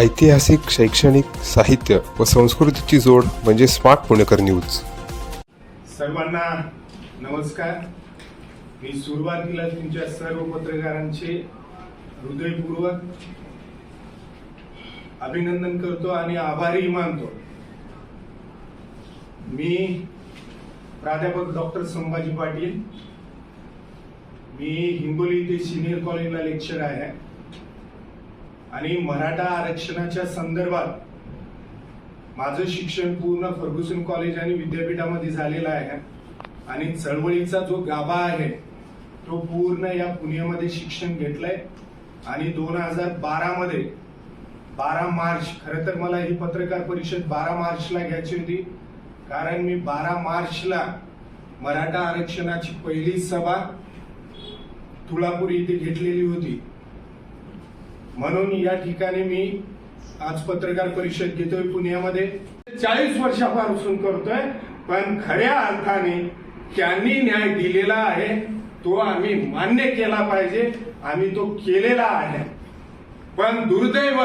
ऐतिहासिक शैक्षणिक साहित्य व संस्कृतीची जोड म्हणजे स्मार्ट पुणेकर न्यूज. सर्वांना नमस्कार. मी सुरुवातीला तुमच्या सर्व पत्रकारांचे हृदयपूर्वक अभिनंदन करतो आणि आभारी मानतो. मी प्राध्यापक डॉक्टर संभाजी पाटील. मी हिंगोली इथे सिनियर कॉलेजला लेक्चर आहे. आणि मराठा आरक्षणाच्या संदर्भात माझं शिक्षण पूर्ण फर्ग्युसन कॉलेज आणि विद्यापीठामध्ये झालेलं आहे. आणि चळवळीचा जो गाभा आहे तो पूर्ण या पुण्यामध्ये शिक्षण घेतलंय. आणि दोन हजार बारामध्ये बारा मार्च खरं तर मला ही पत्रकार परिषद बारा मार्चला घ्यायची होती. कारण मी बारा मार्चला मराठा आरक्षणाची पहिली सभा तुळापूर इथे घेतलेली होती. म्हणून या ठिकाणी मी आज पत्रकार परिषद घेतोय पुण्यामध्ये. चाळीस वर्षापासून करतोय पण खऱ्या अर्थाने त्यांनी न्याय दिलेला आहे तो आम्ही मान्य केला पाहिजे आम्ही तो केलेला आहे. पण दुर्दैव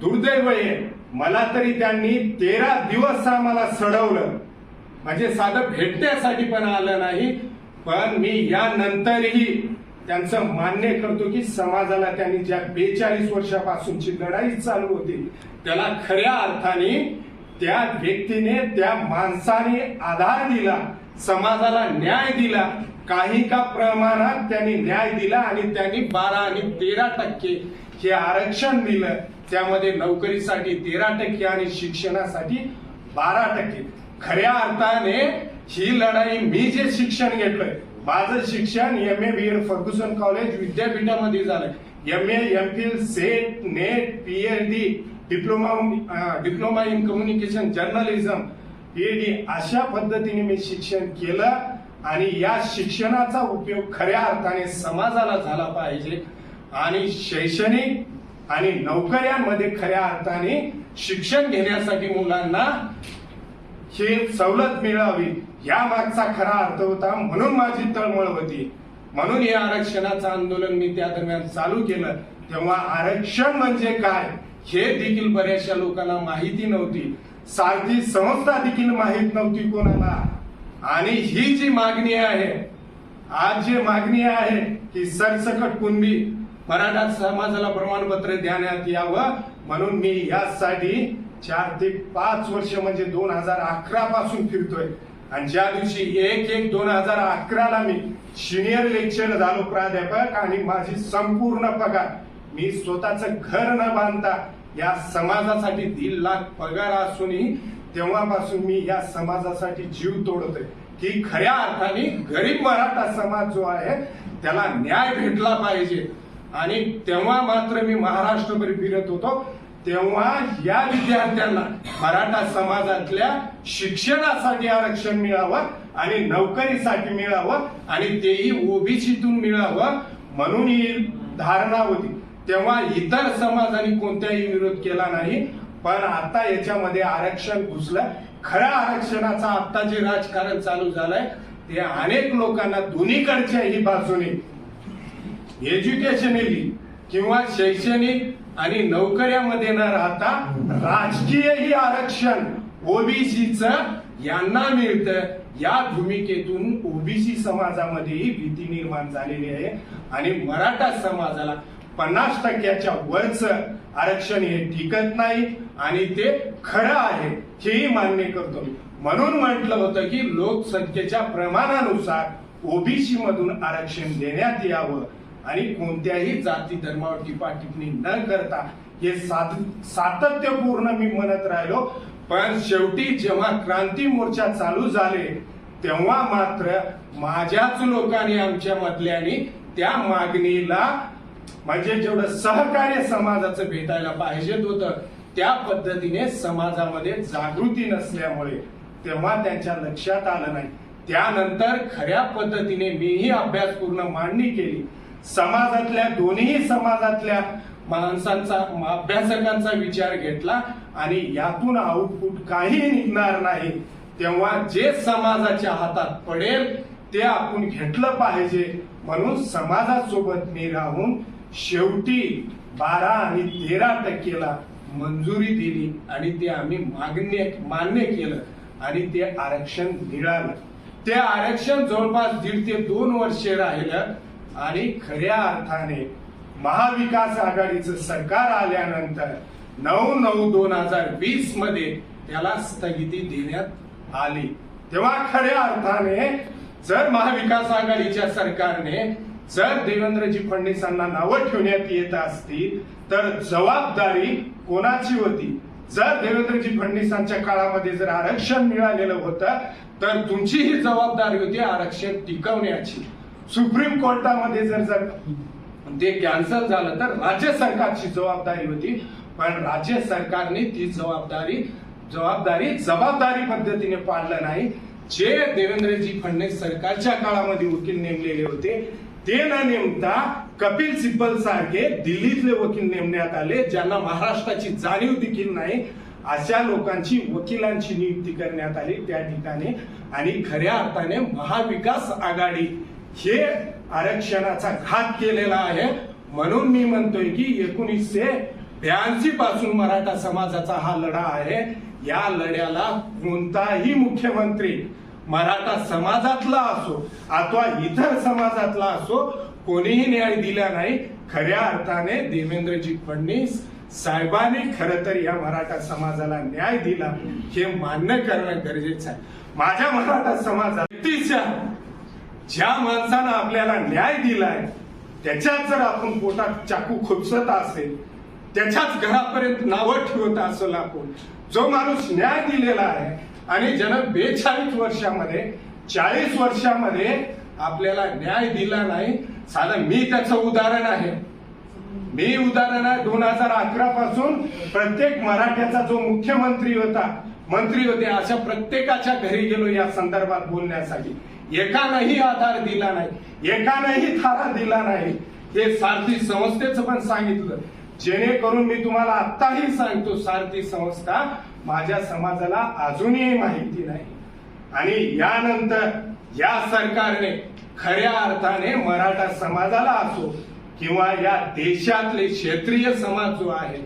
दुर्दैव आहे मला तरी त्यांनी तेरा दिवस आम्हाला सडवलं. म्हणजे साधं भेटण्यासाठी पण आलं नाही पण मी यानंतरही त्यांचं मान्य करतो की समाजाला त्यांनी ज्या बेचाळीस वर्षापासूनची लढाई चालू होती त्याला खऱ्या अर्थाने त्या व्यक्तीने त्या माणसाने आधार दिला समाजाला न्याय दिला. काही का प्रमाणात त्यांनी न्याय दिला आणि त्यांनी बारा आणि तेरा टक्के हे आरक्षण दिलं. त्यामध्ये नोकरीसाठी तेरा टक्के आणि शिक्षणासाठी बारा टक्के. खऱ्या अर्थाने ही लढाई मी जे शिक्षण घेतलंय माझं शिक्षण M A B Ed Fergusson college विद्यापीठामध्ये झालं M A M Phil SET NET P H D diploma diploma in communication journalism PhD अशा पद्धतीने मी शिक्षण केलं आणि या शिक्षणाचा उपयोग खऱ्या अर्थाने समाजाला झाला पाहिजे. आणि शैक्षणिक आणि नोकऱ्यांमध्ये खऱ्या अर्थाने शिक्षण घेण्यासाठी मुलांना हे सवलत मिळावी. या मागचा खरा अर्थ होता म्हणून माझी तळमळ होती. म्हणून हे आरक्षणाचं आंदोलन मी त्या दरम्यान चालू केलं. तेव्हा आरक्षण म्हणजे काय हे देखील बऱ्याचशा लोकांना माहिती नव्हती. सारखी संस्था देखील माहीत नव्हती कोणाला. आणि ही जी मागणी आहे आज जी मागणी आहे की सरसकट कुणबी मराठा समाजाला प्रमाणपत्र देण्यात यावं म्हणून मी यासाठी चार ते पाच वर्ष म्हणजे दोन हजार अकरा पासून फिरतोय. आणि ज्या दिवशी एक एक दोन हजार अकराला मी सिनियर लेक्चर झालो प्राध्यापक आणि माझी संपूर्ण पगार मी स्वतःच घर न बांधता या समाजासाठी दीड लाख पगार असूनही तेव्हापासून मी या समाजासाठी जीव तोडतोय. की खऱ्या अर्थाने गरीब मराठा समाज जो आहे त्याला न्याय भेटला पाहिजे. आणि तेव्हा मात्र मी महाराष्ट्रभर फिरत होतो. तेव्हा या विद्यार्थ्यांना मराठा समाजातल्या शिक्षणासाठी आरक्षण मिळावं आणि नोकरीसाठी मिळावं आणि तेही ओबीसीतून मिळावं म्हणून ही धारणा होती. तेव्हा इतर समाजाने कोणत्याही विरोध केला नाही पण आता याच्यामध्ये आरक्षण घुसलं. खऱ्या आरक्षणाचा आता जे राजकारण चालू झालंय ते अनेक लोकांना दोन्हीकडच्याही बाजूने एज्युकेशनली किंवा शैक्षणिक आणि नोकऱ्यामध्ये न राहता राजकीयही आरक्षण ओबीसीच यांना मिळतं. या भूमिकेतून ओबीसी समाजामध्येही भीती निर्माण झालेली आहे. आणि मराठा समाजाला पन्नास टक्क्याच्या वरच आरक्षण हे टिकत नाही आणि ते खरं आहे हेही मान्य करतो. म्हणून म्हटलं होतं की लोकसंख्येच्या प्रमाणानुसार ओबीसी मधून आरक्षण देण्यात यावं. आणि कोणत्याही जाती धर्मावर टिप्पणी न करता हे सात- सातत्यपूर्ण मी म्हणत राहिलो. पण शेवटी जेव्हा क्रांती मोर्चा चालू झाले तेव्हा मात्र माझ्याच लोकांनी आमच्या मधल्यानी त्या मागणीला म्हणजे जेवढं सहकार्य समाजाचं भेटायला पाहिजे होतं त्या पद्धतीने समाजामध्ये जागृती नसल्यामुळे तेव्हा त्यांच्या लक्षात आलं नाही. त्यानंतर खऱ्या पद्धतीने मीही अभ्यासपूर्ण मांडणी केली. समाजातल्या दोन्ही समाजातल्या माणसांचा अभ्यासकांचा विचार घेतला आणि यातून आउटपुट काही निघणार नाही. तेव्हा जे समाजाच्या हातात पडेल ते आपण घेतलं पाहिजे. म्हणून समाजासोबत मी राहून शेवटी बारा आणि तेरा टक्केला मंजुरी दिली आणि ते आम्ही मागण्य मान्य केलं आणि ते आरक्षण मिळालं. ते आरक्षण जवळपास दीड ते दोन वर्षे राहिलं. आणि खऱ्या अर्थाने महाविकास आघाडीचं सरकार आल्यानंतर नऊ नऊ दोन हजार वीसमध्ये त्याला स्थगिती देण्यात आली. तेव्हा खऱ्या अर्थाने जर महाविकास आघाडीच्या सरकारने जर देवेंद्रजी फडणवीसांना नावं ठेवण्यात येत असतील तर जबाबदारी कोणाची होती? जर देवेंद्रजी फडणवीसांच्या काळामध्ये जर आरक्षण मिळालेलं होतं तर तुमची ही जबाबदारी होती आरक्षण टिकवण्याची. सुप्रीम कोर्टामध्ये जर जर ते कॅन्सल झालं तर राज्य सरकारची जबाबदारी होती. पण राज्य सरकारने ती जबाबदारी जबाबदारी जबाबदारी पद्धतीने पाळलं नाही. जे देवेंद्रजी फडणवीस सरकारच्या काळामध्ये वकील नेमलेले होते ते न नेमता कपिल सिब्बल सारखे दिल्लीतले वकील नेमण्यात आले ज्यांना महाराष्ट्राची जाणीव देखील नाही. अशा लोकांची वकिलांची नियुक्ती करण्यात आली त्या ठिकाणी. आणि खऱ्या अर्थाने महाविकास आघाडी हे आरक्षणाचा घात केलेला आहे. म्हणून मी म्हणतोय की एकोणीसशे ब्याऐंशी पासून मराठा समाजाचा हा लढा आहे. या लढ्याला कोणताही मुख्यमंत्री मराठा समाजातला असो अथवा इतर समाजातला असो कोणीही न्याय दिला नाही. खऱ्या अर्थाने देवेंद्रजी फडणवीस साहेबांनी खर तर या मराठा समाजाला न्याय दिला. हे मान्य करणं गरजेचं आहे. माझ्या मराठा समाजा ज्या माणसानं आपल्याला न्याय दिलाय त्याच्यात जर आपण पोटात चाकू खुपसत असेल त्याच्याच घरापर्यंत नावं ठेवत असेल आपण जो माणूस न्याय दिलेला आहे आणि ज्यानं बेचाळीस वर्षामध्ये चाळीस वर्षामध्ये आपल्याला न्याय दिला नाही साधं मी त्याचं उदाहरण आहे. मी उदाहरण आहे दोन हजार अकरा पासून प्रत्येक मराठ्याचा जो मुख्यमंत्री होता मंत्री होते अशा प्रत्येकाच्या घरी गेलो या संदर्भात बोलण्यासाठी. एकानंही आधार दिला नाही एकानंही थारा दिला नाही. हे सारथी संस्थेचं पण सांगितलं. जेणेकरून मी तुम्हाला आत्ताही सांगतो सारथी संस्था माझ्या समाजाला अजूनही माहिती नाही. आणि यानंतर या सरकारने खऱ्या अर्थाने मराठा समाजाला असो किंवा या देशातले क्षेत्रीय समाज जो आहे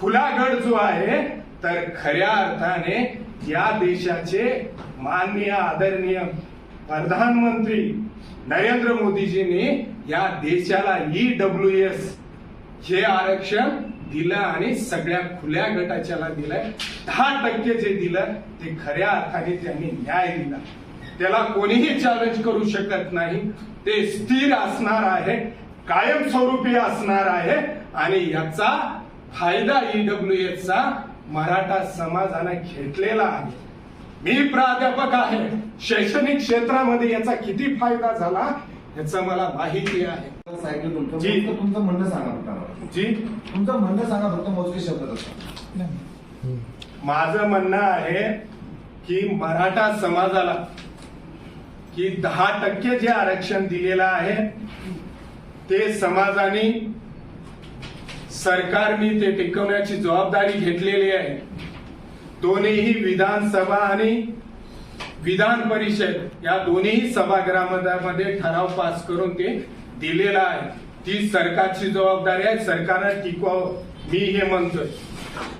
खुला गट जो आहे तर खऱ्या अर्थाने या देशाचे माननीय आदरणीय प्रधानमंत्री नरेंद्र मोदीजींनी या देशाला ई डब्ल्यू एस हे आरक्षण दिलं आणि सगळ्या खुल्या गटाच्याला दिलंय दहा टक्के जे दिलं ते खऱ्या अर्थाने त्यांनी न्याय दिला. त्याला कोणीही चॅलेंज करू शकत नाही. ते स्थिर असणार आहे कायमस्वरूपी असणार आहे आणि याचा फायदा ईडब्ल्यू एसचा मराठा समाजाने घेतलेला आहे. मी प्राध्यापक आहे. शैक्षणिक क्षेत्रामध्ये याचा किती फायदा झाला याचं मला माहिती आहे. सांगितलं तुमचं. जी. फक्त तुमचं म्हणणं सांगा फक्त आम्हाला. जी. तुमचं म्हणणं सांगा फक्त मोजके शब्दात असं माझं म्हणणं आहे की मराठा समाजाला की दहा टक्के जे आरक्षण दिलेलं आहे ते समाजाने सरकारने ते टिकवण्याची जबाबदारी घेतलेली आहे. दोन्हीही विधानसभा आणि विधान परिषद या दोन्ही सभागृहामध्ये ठराव पास करून ते दिलेला आहे. ती सरकारची जबाबदारी आहे. सरकारनं टिकवावं. मी हे म्हणतोय.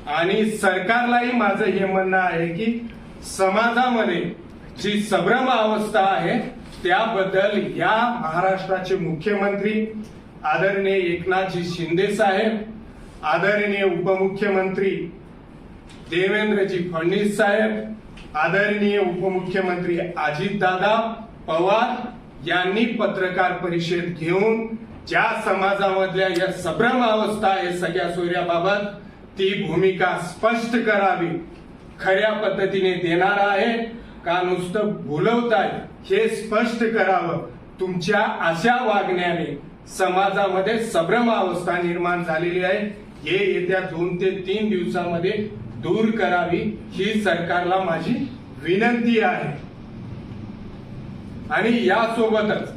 आणि सरकारलाही माझं हे म्हणणं आहे की समाजामध्ये जी संभ्रम अवस्था आहे त्याबद्दल या महाराष्ट्राचे मुख्यमंत्री आदरणीय एकनाथजी शिंदे साहेब आदरणीय उपमुख्यमंत्री देवेंद्रजी फडणवीस साहेब आदरणीय उपमुख्यमंत्री अजितदादा पवार यांनी पत्रकार परिषद घेऊन ज्या समाजामधल्या या संभ्रम अवस्था आहे सगळ्या सोयऱ्याबाबत ती भूमिका स्पष्ट करावी खऱ्या पद्धतीने देणार आहे. का नुसतं बोलवताय हे स्पष्ट करावं. तुमच्या अशा वागण्याने समाजामध्ये संभ्रम अवस्था निर्माण झालेली आहे. हे येत्या दोन ते तीन दिवसामध्ये दूर करावी ही सरकारला माझी विनंती आहे. आणि यासोबतच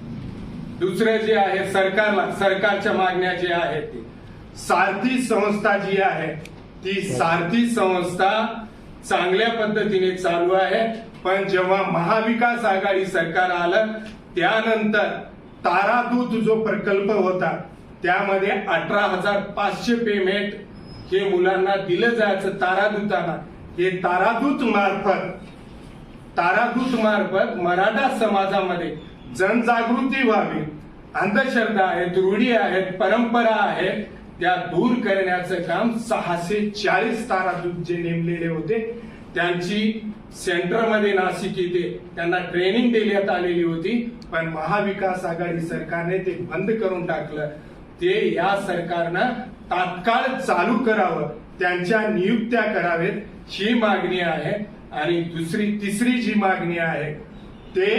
दुसरे जे आहे सरकारला सरकारच्या मागण्या जे आहेत ते. सारथी संस्था जी आहे ती सारथी संस्था चांगल्या पद्धतीने चालू आहे. पण जेव्हा महाविकास आघाडी सरकार आलं त्यानंतर तारादूत जो प्रकल्प होता त्यामध्ये अठरा हजार पाचशे पेमेंट हे मुलांना दिलं जायचं तारादूताना. हे तारादूत मार्फत तारादूत मार्फत मराठा समाजामध्ये जनजागृती व्हावी. अंधश्रद्धा आहेत रूढी आहेत परंपरा आहेत त्या दूर करण्याचं काम सहाशे चाळीस तारादूत जे नेमलेले होते त्यांची सेंटरमध्ये नाशिक येथे त्यांना ट्रेनिंग देण्यात आलेली होती पण महाविकास आघाडी सरकारने ते बंद करून टाकलं. ते या सरकारनं तात्काळ चालू करावं त्यांच्या नियुक्त्या करावेत. ही मागणी आहे आणि दुसरी तिसरी जी मागणी आहे ते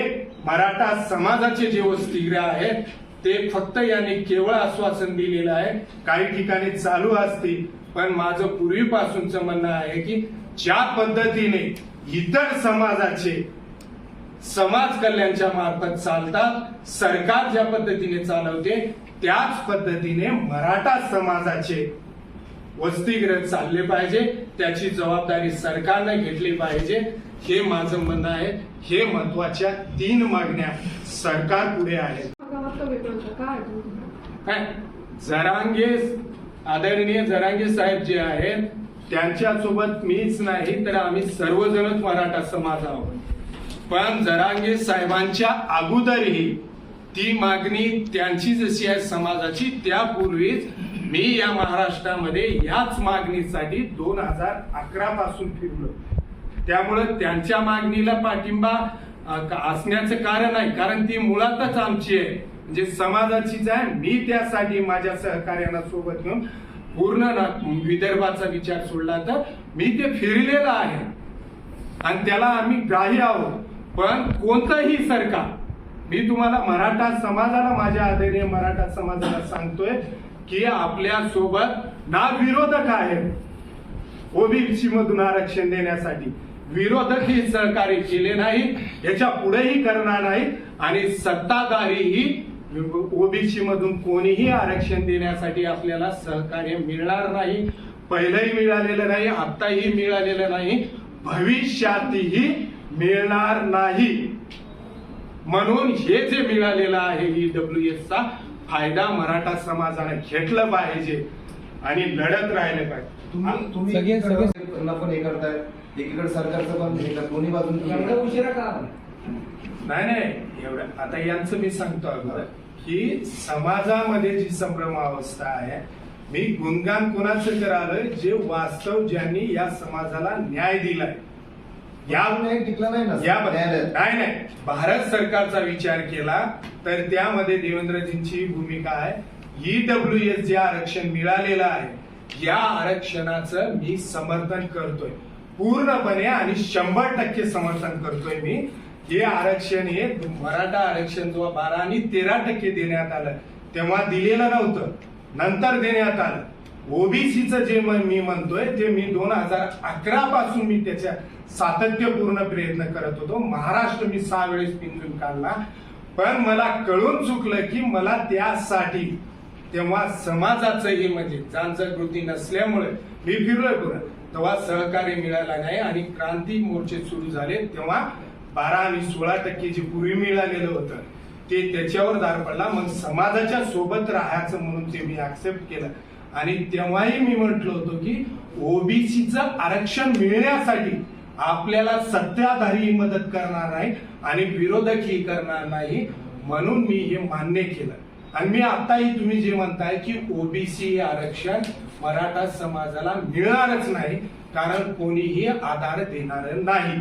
मराठा समाजाचे जे वसतिगृह आहेत ते फक्त यांनी केवळ आश्वासन दिलेलं आहे. काही ठिकाणी चालू असतील पण माझं पूर्वीपासूनचं म्हणणं आहे की ज्या पद्धतीने इतर समाजाचे समाज कल्याणच्या मार्फत चालतात सरकार ज्या पद्धतीने चालवते त्याच पद्धतीने मराठा समाजाचे वसतिगृह चालले पाहिजे त्याची जबाबदारी सरकारने घेतली पाहिजे. हे माझं म्हणणं आहे. हे महत्त्वाच्या तीन मागण्या सरकार पुढे आहेत काय? जरांगे आदरणीय जरांगे साहेब जे आहेत त्यांच्यासोबत मीच नाही तर आम्ही सर्वजणच मराठा समाज आहोत. पण जरांगे साहेबांच्या अगोदरही ती मागणी त्यांची जशी आहे समाजाची त्यापूर्वीच मी या महाराष्ट्रामध्ये याच मागणीसाठी दोन हजार अकरा पासून फिरलो. त्यामुळं त्यांच्या मागणीला पाठिंबा का- असण्याचं कारण आहे कारण ती मुळातच आमची आहे. म्हणजे समाजाचीच आहे. मी त्यासाठी माझ्या सहकार्यांना सोबत घेऊन पूर्ण विदर्भाचा विचार सोडला तर मी ते फिरलेलं आहे. आणि त्याला आम्ही ग्राही आहोत. पण कोणतंही सरकार मी तुम्हाला मराठा समाजाला माझ्या आदरणीय मराठा समाजाला सांगतोय की आपल्यासोबत ना विरोधक आहेत. ओबीसी मधून आरक्षण देण्यासाठी. विरोधक ही सहकार्य केले नाही याच्या पुढेही करणार नाही आणि सत्ताधारीही ओबीसी मधून कोणीही आरक्षण देण्यासाठी आपल्याला सहकार्य मिळणार नाही. पहिलंही मिळालेलं नाही आत्ताही मिळालेलं नाही. भविष्यातही मिळणार नाही. म्हणून हे जे मिळालेलं आहे ईडब्ल्यू चा फायदा मराठा समाजाने घेतलं पाहिजे आणि लढत राहिले पाहिजे. तुम्ही तुम्ही सगळे- एकीकडे सगळे- त्यांना पण हे करताय. एकीकडे सरकारचं पण हे करताय. दोन्ही बाजून उशिरा का? नाही नाही. एवढं आता यांचं मी सांगतो अगोदर की समाजामध्ये जी संभ्रम अवस्था आहे मी गुणगान कोणाचं करालोय जे वास्तव ज्यांनी या समाजाला न्याय दिलाय. या न्याय टिकला नाही ना या न्यायालयात. नाही नाही. भारत सरकारचा विचार केला तर त्यामध्ये देवेंद्रजींची भूमिका आहे. ईडब्ल्यू एस जे आरक्षण मिळालेलं आहे या आरक्षणाचं मी समर्थन करतोय. पूर्णपणे आणि शंभर टक्के समर्थन करतोय मी. हे आरक्षण हे मराठा आरक्षण जेव्हा बारा आणि तेरा टक्के देण्यात आलं तेव्हा दिलेलं नव्हतं. नंतर देण्यात आलं. ओबीसीचं जे मी म्हणतोय ते मी दोन हजार अकरा पासून मी त्याच्या सातत्यपूर्ण प्रयत्न करत होतो. महाराष्ट्र मी सहा वेळेस पिंजून काढला. पण मला कळून चुकलं की मला त्यासाठी तेव्हा समाजाचंही म्हणजे जाणजागृती नसल्यामुळे मी फिरलोय पुरा तेव्हा सहकार्य मिळाला नाही आणि क्रांती मोर्चे सुरू झाले. तेव्हा बारा आणि सोळा टक्के जे पूर्वी मिळालेलं होतं ते त्याच्यावर दार पडला. मग समाजाच्या सोबत राहायचं म्हणून ते मी ऍक्सेप्ट केलं आणि तेव्हाही मी म्हटलं होतो की ओबीसीचं आरक्षण मिळण्यासाठी आपल्याला सत्ताधारी मदत करणार नाही आणि विरोधकही करणार नाही म्हणून मी हे मान्य केलं. आणि मी आताही तुम्ही जे म्हणताय की ओबीसी आरक्षण मराठा समाजाला मिळणारच नाही कारण कोणीही आधार देणार नाही.